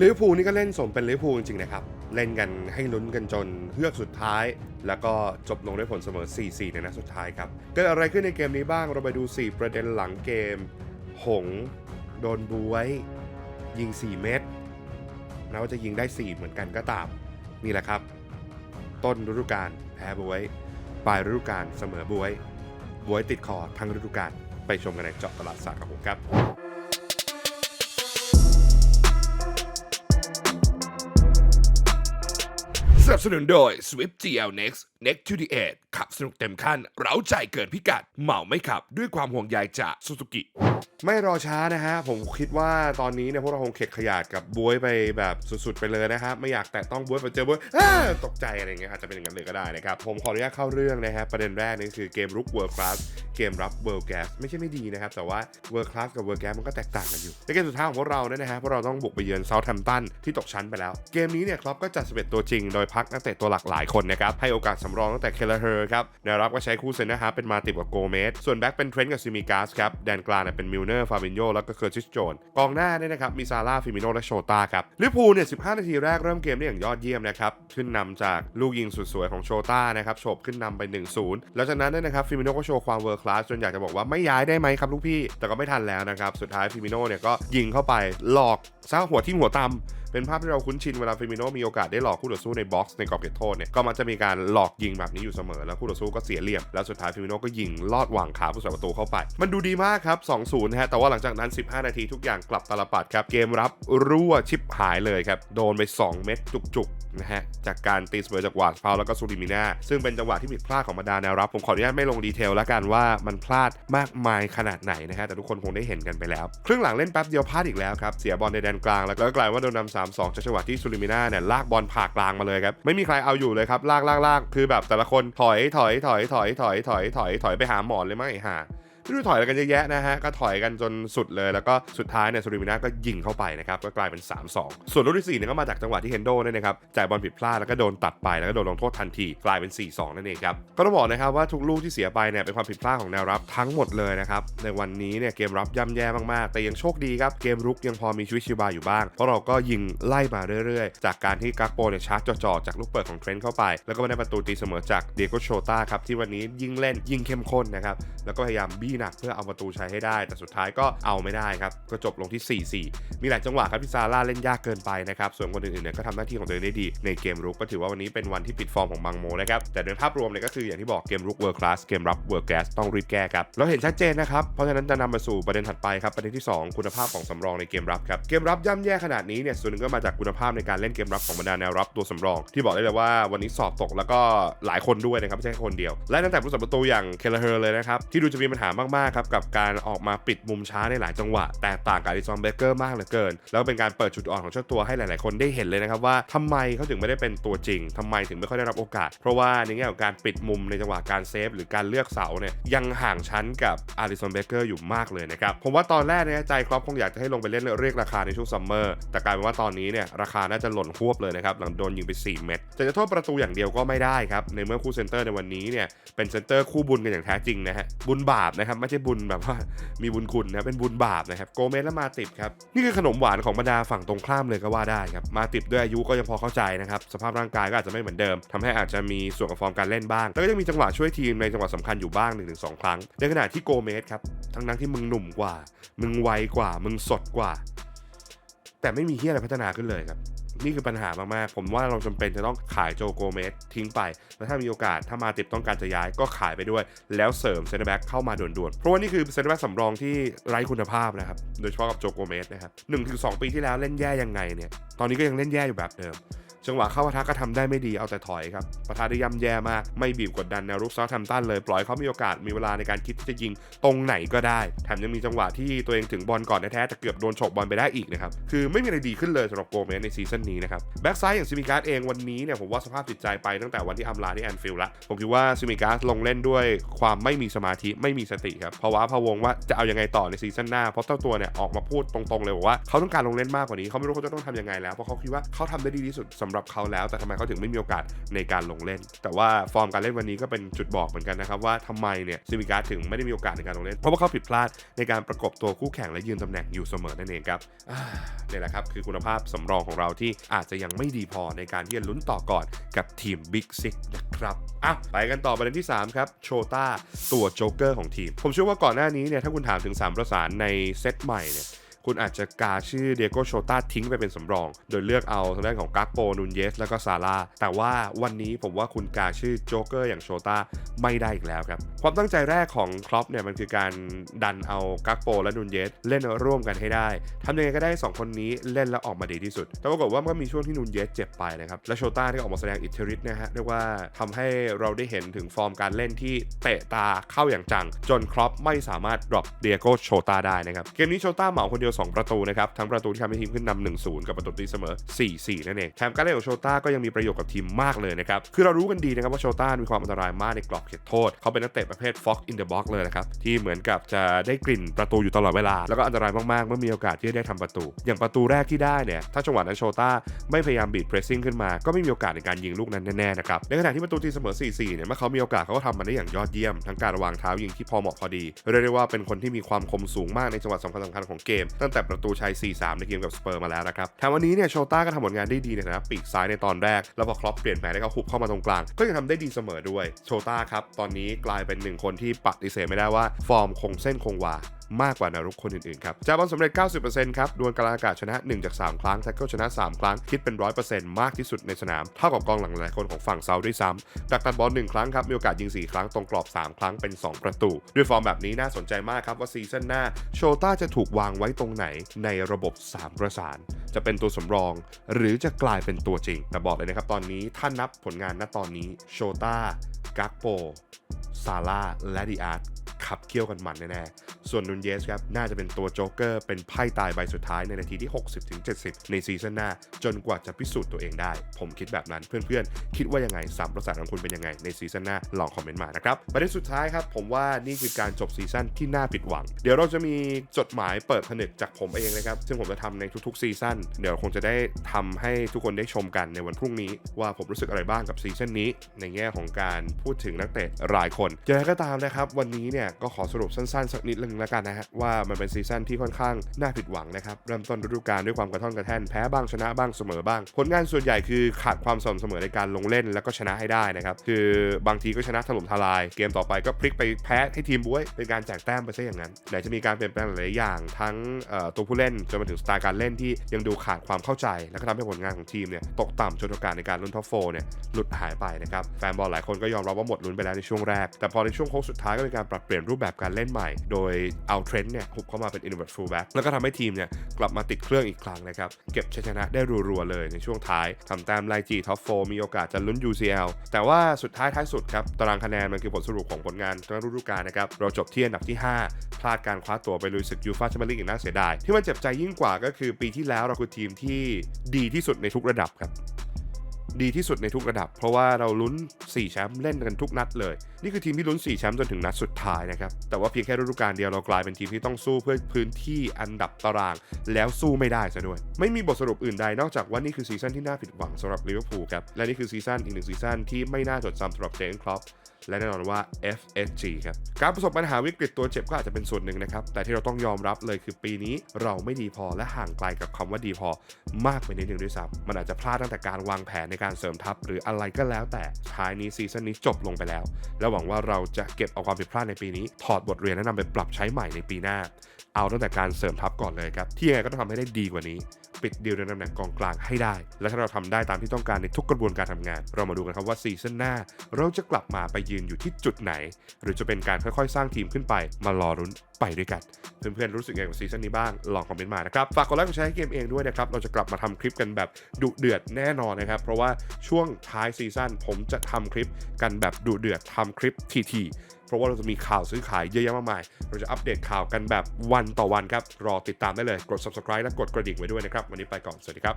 ลิเวอร์พูลนี่ก็เล่นสมเป็นลิเวอร์พูลจริงๆนะครับ เล่นกันให้ลุ้นกันจนเฮือกสุดท้าย แล้วก็จบลงด้วยผลเสมอ 4-4 ในนัดสุดท้ายครับ เกิดอะไรขึ้นในเกมนี้บ้างเราไปดู 4 ประเด็นหลังเกม หง โดนบวย ยิง 4 เม็ดนะว่าจะยิงได้ 4 เหมือนกันก็ตาม นี่แหละครับ ต้นฤดูกาลแพ้บวย ปลายฤดูกาลเสมอบวย บวยติดคอทั้งฤดูกาลไปชมกันในเจาะตลาดศากับผมครับ สนับสนุนโดย Swift GL Next Next to the Edge ขับสนุกเต็มขั้น เร้าใจเกินพิกัด เหมาไม่ขับด้วยความห่วงใยจาก Suzuki ไม่รอช้านะฮะ ผมคิดว่าตอนนี้เนี่ยพวกเราคงเข็ดขยาดกับบวยไปแบบสุดๆไปเลยนะครับ ไม่อยากแตะต้องบวยไปเจอบวยอ้าตกใจอะไรเงี้ยอาจจะเป็นอย่างนั้นเลยก็ได้นะครับ ผมขออนุญาตเข้าเรื่องนะฮะ ประเด็นแรกนี่คือเกมรุก World Class เกมรับ World Gas ไม่ใช่ไม่ดีนะครับ แต่ว่า World Class กับ World Gas มันก็แตกต่างกันอยู่ในเกมสุดท้ายของพวกเราเนี่ยนะฮะพวกเราต้องบุกไปเยือนเซาท์แฮมป์ตันที่ตกชั้นไปแล้ว เกมนี้เนี่ยครอปก็จัด11ตัวจริงโดยพักนักเตะตัวหลักหลายคนนะครับ ให้โอกาสสำรองตั้งแต่เคลเฮอร์ครับแนวรับก็ใช้คู่เซนนะฮะเป็นมาติบกับโกเมส ส่วนแบ็กเป็นเทรนต์กับซิมิกาสครับ แดนกลางเป็นมิลเนอร์ ฟาบินโยแล้วก็เคอร์ติสโจน กองหน้าเนี่ยนะครับมีซาร่าฟิมิโนและโชตาครับ ลิเวอร์พูลเนี่ย 15 นาทีแรกเริ่มเกมได้อย่างยอดเยี่ยมนะครับ ขึ้นนำจากลูกยิงสุดสวยของโชตานะครับโฉบขึ้นนำไป 1-0 แล้วจากนั้นเนี่ยนะครับฟิมิโนก็โชว์ความเวอร์คลาสจนอยากจะบอกว่าไม่ย้ายได้ไหมครับลูกพี่ แต่ก็ไม่ทันแล้วนะครับ สุดท้ายฟิมิโนเนี่ยก็ยิงเข้าไปหลอก ซะหัวทิ่มหัวตำเป็นภาพที่เราคุ้นชินเวลาฟิมิโนมีโอกาสได้หลอกคู่ต่อสู้ในบ็อกซ์ในกรอบเขตโทษเนี่ยก็มักจะมีการหลอกยิงแบบนี้อยู่เสมอ แล้วคู่ต่อสู้ก็เสียเหลี่ยม แล้วสุดท้ายฟิมิโนก็ยิงลอดหว่างขาผู้สาประตูเข้าไป มันดูดีมากครับ2-0นะฮะแต่ว่าหลังจากนั้น 15 นาทีทุกอย่างกลับตาลปัดครับเกมรับรั่วชิบหายเลยครับโดนไป 2 เม็ดจุกๆนะฮะจากการตีเสมอจากวาดฟาวแล้วก็ซูริมิน่าซึ่งเป็นจังหวะที่ผิดพลาดของบรรดาแนวรับผมขออนุญาตไม่ลงดีเทลแล้วกันว่ามันพลาดมากมายขนาดไหนนะฮะแต่ทุกคนคงได้เห็นกันไปแล้วครึ่งหลังเล่นแป๊บเดียวพลาดอีกแล้วครับเสียบอลในแดนกลาง แล้วก็กลายว่าโดนนำสามสองจากจังหวะที่ซูริมิน่าเนี่ยลากบอลผ่ากลางมาเลยครับไม่มีใครเอาอยู่เลยครับลากลากลากคือแบบแต่ละคนถอยถอยถอยถอยถอยถอยถอยถอยไปหาหมอนเลยมั้งไอ้ห่า ไม่รู้ถอยอะไรกันเยอะแยะนะฮะก็ถอยกันจนสุดเลยแล้วก็สุดท้ายเนี่ยซูริมิน่าก็ยิงเข้าไปนะครับก็กลายเป็น 3-2 ส่วนลูกที่4เนี่ยก็มาจากจังหวะที่เฮนโดเนี่ยนะครับจ่ายบอลผิดพลาดแล้วก็โดนตัดไปแล้วก็โดนลงโทษทันทีกลายเป็น 4-2 นั่นเองครับก็ต้องบอกนะครับว่าทุกลูกที่เสียไปเนี่ยเป็นความผิดพลาดของแนวรับทั้งหมดเลยนะครับในวันนี้เนี่ยเกมรับย่ำแย่มากๆ แต่ยังโชคดีครับเกมรุกยังพอมีชีวิตชีวาอยู่บ้างเพราะเราก็ยิงไล่มาเรื่อยๆ จากการที่กักโปเนี่ยชาร์จจ่อๆจากลูกเปิดของเทรนต์เข้าไป แล้วก็มาได้ประตูตีเสมอจากเดียโกโชตาครับที่วันนี้ยิงเล่นยิงเข้มข้นนะครับแล้วก็พยายามบี้หนักเพื่อเอาประตูใชัยให้ได้ แต่สุดท้ายก็เอาไม่ได้ครับ ก็จบลงที่ 4-4 มีหลายจังหวะครับที่ซาร่าเล่นยากเกินไปนะครับ ส่วนคนอื่นๆเนี่ยก็ทำหน้าที่ของตัวเองได้ดี ในเกมรุกก็ถือว่าวันนี้เป็นวันที่ปิดฟอร์มของบังโมนะครับ แต่โดยภาพรวมเนี่ยก็คืออย่างที่บอกเกมรุกเวิร์คลาสเกมรับเวิร์กแกสต้องรีบแก้ครับเราเห็นชัดเจนนะครับเพราะฉะนั้นจะนำมาสู่ประเด็นถัดไปครับประเด็นที่ 2 คุณภาพของสำรองในเกมรับครับเกมรับย่ำแย่ขนาดนี้เนี่ยส่วนหนึ่งก็มาจากคุณภาพในการเล่นเกมรับของบรรดาแนวรับตัวสำรอง ที่บอกได้เลยว่าวันนี้สอบตกแล้วก็หลายคนด้วยนะครับไม่ใช่แค่คนเดียว และตั้งแต่ผู้สัมประตูอย่างเคลเฮอร์เลยนะครับที่ดูจะมีปัญหามมากๆครับกับการออกมาปิดมุมช้าในหลายจังหวะ แตกต่างกับอลิซอนเบเกอร์มากเหลือเกิน แล้วเป็นการเปิดจุดอ่อนของเจ้าตัวให้หลาย ๆ คนได้เห็นเลยนะครับว่าทำไมเขาถึงไม่ได้เป็นตัวจริงทำไมถึงไม่ค่อยได้รับโอกาส เพราะว่าในแง่ของการปิดมุมในจังหวะการเซฟหรือการเลือกเสาเนี่ยยังห่างชั้นกับอาริซอนเบเกอร์อยู่มากเลยนะครับผมว่าตอนแรกเนี่ยใจครอปคงอยากจะให้ลงไปเล่นเรียกราคาในช่วงซัมเมอร์แต่กลายเป็นว่าตอนนี้เนี่ยราคาน่าจะหล่นหวบเลยนะครับหลังโดนยิงไป 4 เม็ดแต่จะโทษประตูอย่างเดียวก็ไม่ได้ครับในเมื่อคู่เซนเตอร์ในวันนี้เนี่ยเป็นเซนเตอร์คู่บุญกันอย่างแท้จริงนะฮะบุญบาปนะครับไม่ใช่บุญแบบว่ามีบุญคุณนะเป็นบุญบาปนะครับโกเมสและมาติบครับนี่คือขนมหวานของบรรดาฝั่งตรงข้ามเลยก็ว่าได้ครับมาติบด้วยอายุก็ยังพอเข้าใจนะครับสภาพร่างกายก็อาจจะไม่เหมือนเดิมทำให้อาจจะมีส่วนกับฟอร์มการเล่นบ้าง แล้วก็ยังมีจังหวะช่วยทีมในจังหวะสำคัญอยู่บ้าง1-2ครั้ง ในขณะที่โกเมสครับทั้งนั้นที่มึงหนุ่มกว่า มึงไวกว่า มึงสดกว่า แต่ไม่มีเฮียอะไรพัฒนาขึ้นเลยครับ นี่คือปัญหามากๆ ผมว่าเราจำเป็นจะต้องขายโจโกเมสทิ้งไป แล้วถ้ามีโอกาสถ้ามาติดต้องการจะย้ายก็ขายไปด้วย แล้วเสริมเซนเตอร์แบ็กเข้ามาด่วนๆ เพราะว่านี่คือเซนเตอร์แบ็กสำรองที่ไร้คุณภาพนะครับ โดยเฉพาะกับโจโกเมสนะครับหนึ่งถึงสองปีที่แล้วเล่นแย่ยังไงเนี่ย ตอนนี้ก็ยังเล่นแย่อยู่แบบเดิม จังหวะเข้าปะทะก็ทำได้ไม่ดีเอาแต่ถอยครับปะทะได้ย่ำแย่มากไม่บีบกดดันแนวรุกซาท์แฮมตันเลยปล่อยเขามีโอกาสมีเวลาในการคิดที่จะยิงตรงไหนก็ได้แถมยังมีจังหวะที่ตัวเองถึงบอลก่อนแท้ๆแต่เกือบโดนฉกบอลไปได้อีกนะครับคือไม่มีอะไรดีขึ้นเลยสำหรับโกเมสในซีซั่นนี้นะครับแบ็กซ้ายอย่างซิมิการ์ดเองวันนี้เนี่ยผมว่าสภาพจิตใจไปตั้งแต่วันที่อำลาที่แอนฟิลด์ละผมคิดว่าซิมิการ์ดลงเล่นด้วยความไม่มีสมาธิไม่มีสติครับเพราะว่าพะวงว่าจะเอายังไงต่อในซีซั่นหน้าเพราะเจ้าตัวเนี่ยออกมาพูดตรงๆเลยบอกว่าเขาต้องการลงเล่นมากกว่านี้เขาไม่รู้เขาจะต้องทำยังไงแล้วเพราะเขาคิดว่าเขาทำได้ดีที่สุดสำหรับเขาแล้ว แต่ทำไมเขาถึงไม่มีโอกาสในการลงเล่น แต่ว่าฟอร์มการเล่นวันนี้ก็เป็นจุดบอกเหมือนกันนะครับว่าทำไมเนี่ยซิมิการ์ถึงไม่ได้มีโอกาสในการลงเล่น เพราะว่าเขาผิดพลาดในการประกบตัวคู่แข่งและยืนตำแหน่งอยู่เสมอนั่นเองครับเนี่ยแหละครับคือคุณภาพสำรองของเราที่อาจจะยังไม่ดีพอในการที่จะลุ้นต่อก่อนกับทีม Big Six นะครับอะไปกันต่อประเด็นที่ 3 ครับโชต้าตัวโจ๊กเกอร์ของทีม ผมเชื่อว่าก่อนหน้านี้เนี่ยถ้าคุณถามถึง3ประสานในเซตใหม่เนี่ย คุณอาจจะกาชื่อเดียโกโชตาทิ้งไปเป็นสำรอง โดยเลือกเอาทางด้านของกักโปนูนเยส แล้วก็ซาร่าแต่ว่าวันนี้ผมว่าคุณกาชื่อโจ๊กเกอร์อย่างโชตาไม่ได้อีกแล้วครับ ความตั้งใจแรกของครอปเนี่ยมันคือการดันเอากักโปและนูนเยสเล่นร่วมกันให้ได้ทำยังไงก็ได้ 2 คนนี้เล่นแล้วออกมาดีที่สุด แต่ปรากฏว่ามันก็มีช่วงที่นูนเยสเจ็บไปนะครับ และโชต้าที่ออกมาแสดงอิทธิฤทธิ์นะฮะเรียกว่าทำให้เราได้เห็นถึงฟอร์มการเล่นที่เตะตาเข้าอย่างจัง จนครอปไม่สามารถดรอปเดียโกโชต้าได้นะครับ เกมนี้โชต้าเหมาคนเดียว2 ประตูนะครับ ทั้งประตูที่ทำให้ทีมขึ้นนำ1-0 กับประตูตีเสมอ 4-4 นั่นเองแถมการเล่นของโชต้าก็ยังมีประโยชน์กับทีมมากเลยนะครับ คือเรารู้กันดีนะครับว่าโชต้ามีความอันตรายมากในกรอบเขตโทษ เขาเป็นนักเตะประเภท Fox in the box เลยนะครับ ที่เหมือนกับจะได้กลิ่นประตูอยู่ตลอดเวลา แล้วก็อันตรายมากๆ เมื่อมีโอกาสที่จะได้ทำประตู อย่างประตูแรกที่ได้เนี่ย ถ้าจังหวะนั้นโชต้าไม่พยายามบีดเพรสซิ่งขึ้นมา ก็ไม่มีโอกาสในการยิงลูกนั้นแน่ๆนะครับ ในขณะที่ประตูตีเสมอ 4-4 เนี่ย เมื่อเขามีโอกาสเขาก็ทำมันได้อย่างยอดเยี่ยม ทั้งการวางเท้ายิงที่พอเหมาะพอดี เรียกได้ว่าเป็นคนที่มีความคมสูงมากในจังหวะสำคัญๆของเกมตั้งแต่ประตูชัย 4-3 ในเกมกับสเปอร์มาแล้วนะครับแถมวันนี้เนี่ยโชต้าก็ทำผลงานได้ดีในฐานะปีกซ้ายในตอนแรก แล้วพอครอปเปลี่ยนแปลงให้เขาหุบเข้ามาตรงกลาง ก็ยังทำได้ดีเสมอด้วยโชต้าครับตอนนี้กลายเป็นหนึ่งคนที่ปฏิเสธไม่ได้ว่าฟอร์มคงเส้นคงวามากกว่านารุกคนอื่นๆครับจากบอลสำเร็จ 90%ครับดวลกลางอากาศชนะ 1 จาก 3 ครั้งแท็กเกิลชนะ 3 ครั้ง คิดเป็น 100%มากที่สุดในสนาม เท่ากับกองหลังหลายคนของฝั่งเซาด้วยซ้ำดักตัดบอล1ครั้งครับมีโอกาสยิง 4 ครั้งตรงกรอบ 3 ครั้งเป็น 2 ประตู ด้วยฟอร์มแบบนี้น่าสนใจมากครับว่าซีซั่นหน้าโชต้าจะถูกวางไว้ตรงไหนในระบบ 3 ประสาน จะเป็นตัวสำรอง หรือจะกลายเป็นตัวจริง แต่บอกเลยนะครับตอนนี้ถ้านับผลงานณตอนนี้โชต้ากักโปซาร่าและดิอาร์ ขับเคี่ยวกันมันแน่ๆ ส่วนนุนเยสครับน่าจะเป็นตัวโจ๊กเกอร์เป็นไพ่ตายใบสุดท้ายในนาทีที่ 60-70 ในซีซั่นหน้า จนกว่าจะพิสูจน์ตัวเองได้ ผมคิดแบบนั้นเพื่อนๆ คิดว่ายังไงสามประสานของคุณเป็นยังไงในซีซั่นหน้าลองคอมเมนต์มานะครับประเด็นสุดท้ายครับผมว่านี่คือการจบซีซั่นที่น่าผิดหวัง เดี๋ยวเราจะมีจดหมายเปิดผนึกจากผมเองนะครับซึ่งผมจะทำในทุกๆซีซั่นเดี๋ยวคงจะได้ทำให้ทุกคนได้ชมกันในวันพรุ่งนี้ ว่าผมรู้สึกอะไรบ้างกับซีซั่นนี้ ในแง่ของการพูดถึงนักเตะรายคนอย่างไรก็ตามนะครับ วันนี้เนี่ยก็ขอสรุปสั้นๆ สักนิดนึงแล้วกันนะฮะว่ามันเป็นซีซั่นที่ค่อนข้างน่าผิดหวังนะครับเริ่มต้นฤดูกาลด้วยความกระท่อนกระแท่นแพ้บ้างชนะบ้างเสมอบ้าง ผลงานส่วนใหญ่คือขาดความสม่ำเสมอในการลงเล่นแล้วก็ชนะให้ได้นะครับคือบางทีก็ชนะถล่มทลาย เกมต่อไปก็พลิกไปแพ้ให้ทีมบุ้ยเป็นการแจกแต้มไปซะอย่างนั้นไหนจะมีการเปลี่ยนแปลงหลายอย่างทั้งตัวผู้เล่นจนมาถึงสไตล์การเล่นที่ยังดูขาดความเข้าใจ แล้วก็ทำให้ผลงานของทีมเนี่ยตกต่ำจนโอกาสในการลุ้นท็อปโฟเนี่ยหลุดหายไปนะครับแฟนบอลหลายคนก็ยอมรับว่าหมดลุ้นไปแล้วในช่วงแรกแต่พอในช่วงโค้งสุดท้ายก็มีการปรับเปลี่ยนรูปแบบการเล่นใหม่ โดยเอาเทรนด์เนี่ยหุบเข้ามาเป็น innovate fullback แล้วก็ทำให้ทีมเนี่ยกลับมาติดเครื่องอีกครั้งนะครับ เก็บชัยชนะได้รัวๆเลยในช่วงท้ายทำแต้มไล่จีท็อปโฟมีโอกาสจะลุ้น UCL แต่ว่าสุดท้ายท้ายสุดครับ ตารางคะแนนมันคือผลสรุปของผลงานทั้งฤดูกาลนะครับ เราจบที่อันดับที่ 5 พลาดการคว้าตัวไปลุยศึกยูฟ่าแชมเปี้ยนลีกอย่างน่าเสียดายที่มันเจ็บใจยิ่งกว่าก็คือปีที่แล้วเราคือทีมที่ดีที่สุดในทุกระดับครับ ดีที่สุดในทุกระดับ เพราะว่าเราลุ้น 4 แชมป์เล่นกันทุกนัดเลย นี่คือทีมที่ลุ้น 4 แชมป์จนถึงนัดสุดท้ายนะครับ แต่ว่าเพียงแค่ฤดูกาลเดียวเรากลายเป็นทีมที่ต้องสู้เพื่อพื้นที่อันดับตาราง แล้วสู้ไม่ได้ซะด้วย ไม่มีบทสรุปอื่นใดนอกจากว่านี่คือซีซั่นที่น่าผิดหวังสำหรับลิเวอร์พูลครับ และนี่คือซีซั่นอีกหนึ่งซีซั่นที่ไม่น่าจดจำสำหรับเจนครอป และแน่นอนว่า FSG ครับการประสบปัญหาวิกฤตตัวเจ็บก็อาจจะเป็นส่วนหนึ่งนะครับ แต่ที่เราต้องยอมรับเลยคือปีนี้เราไม่ดีพอและห่างไกลกับคำว่าดีพอ มากไปนิดนึงด้วยซ้ำมันอาจจะพลาดตั้งแต่การวางแผนในการเสริมทัพ หรืออะไรก็แล้วแต่ท้ายนี้ซีซั่นนี้จบลงไปแล้ว และหวังว่าเราจะเก็บเอาความผิดพลาดในปีนี้ ถอดบทเรียนและนำไปปรับใช้ใหม่ในปีหน้า เอาตั้งแต่การเสริมทัพก่อนเลยครับที่ยังไงก็ต้องทำให้ได้ดีกว่านี้ ปิดดีลในตำแหน่งกองกลางให้ได้ และถ้าเราทำได้ตามที่ต้องการในทุกกระบวนการทำงาน เรามาดูกันครับว่าซีซั่นหน้า เราจะกลับมาไปยืนอยู่ที่จุดไหน หรือจะเป็นการค่อยๆ สร้างทีมขึ้นไป มารอรุ้นไปด้วยกัน เพื่อนๆรู้สึกยังไงกับซีซั่นนี้บ้างลองคอมเมนต์มานะครับฝากกดไลค์กดแชร์ให้เกมเองด้วยนะครับเราจะกลับมาทำคลิปกันแบบดุเดือดแน่นอนนะครับเพราะว่าช่วงท้ายซีซั่นผมจะทำคลิปกันแบบดุเดือดทำคลิปทีๆเพราะว่าเราจะมีข่าวซื้อขายเยอะแยะมากมาย เราจะอัปเดตข่าวกันแบบวันต่อวันครับ รอติดตามได้เลย กด subscribe และกดกระดิ่งไว้ด้วยนะครับ วันนี้ไปก่อน สวัสดีครับ